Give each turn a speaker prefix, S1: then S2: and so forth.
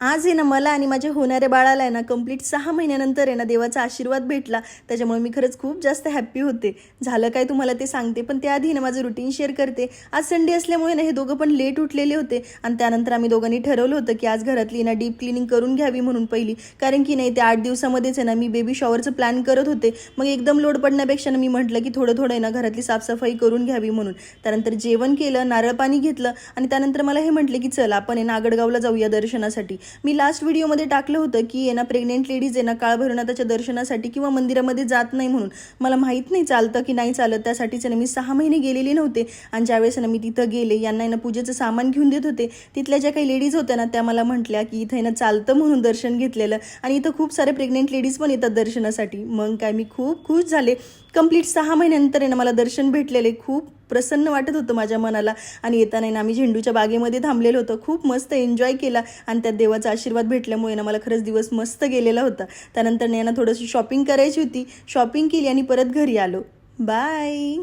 S1: आज आहे ना मला आणि माझ्या होणाऱ्या बाळाला आहे ना कंप्लीट सहा महिन्यानंतर आहे ना देवाचा आशीर्वाद भेटला. त्याच्यामुळे मी खरंच खूप जास्त हॅप्पी होते. झालं काय तुम्हाला ते सांगते पण त्याआधी ना माझं रुटीन शेअर करते. आज संडे असल्यामुळे ना हे दोघं पण लेट उठलेले होते. आणि त्यानंतर आम्ही दोघांनी ठरवलं होतं की आज घरातली ना डीप क्लिनिंग करून घ्यावी म्हणून पहिली. कारण की नाही ते आठ दिवसामध्येच आहे ना मी बेबी शॉवरचं प्लॅन करत होते. मग एकदम लोड पडण्यापेक्षा ना मी म्हटलं की थोडं थोडं आहे ना घरातली साफसफाई करून घ्यावी म्हणून. त्यानंतर जेवण केलं नारळ पाणी घेतलं. आणि त्यानंतर मला हे म्हटले की चल आपण आहे ना आगडगावला जाऊया दर्शनासाठी. मी लास्ट व्हिडिओमध्ये टाकलं होतं की ये ना प्रेग्नेंट लेडीज आहे ना काळ दर्शनासाठी किंवा मंदिरामध्ये जात नाही म्हणून. मला माहीत नाही चालतं की नाही चालत. त्यासाठीच ना मी सहा महिने गेलेले नव्हते. आणि ज्यावेळेस ना मी तिथं गेले यांना ना पूजेचं सामान घेऊन देत होते. तिथल्या ज्या काही लेडीज होत्या ना त्या मला म्हटल्या की इथं ना चालतं म्हणून दर्शन घेतलेलं. आणि इथं खूप सारे प्रेग्नेंट लेडीज पण येतात दर्शनासाठी. मग काय मी खूप खुश झाले. कंप्लीट सहा महिन्यानंतर आहे ना मला दर्शन भेटलेले. खूप प्रसन्न वाटत होतं माझ्या मनाला. आणि येताना ना आम्ही झेंडूच्या बागेमध्ये थांबलेलो होतो. खूप मस्त एन्जॉय केला. आणि त्यात देवाचा आशीर्वाद भेटल्यामुळे ना मला खरंच दिवस मस्त गेलेला होता. त्यानंतर ना थोडंशी शॉपिंग करायची होती. शॉपिंग केली आणि परत घरी आलो. बाय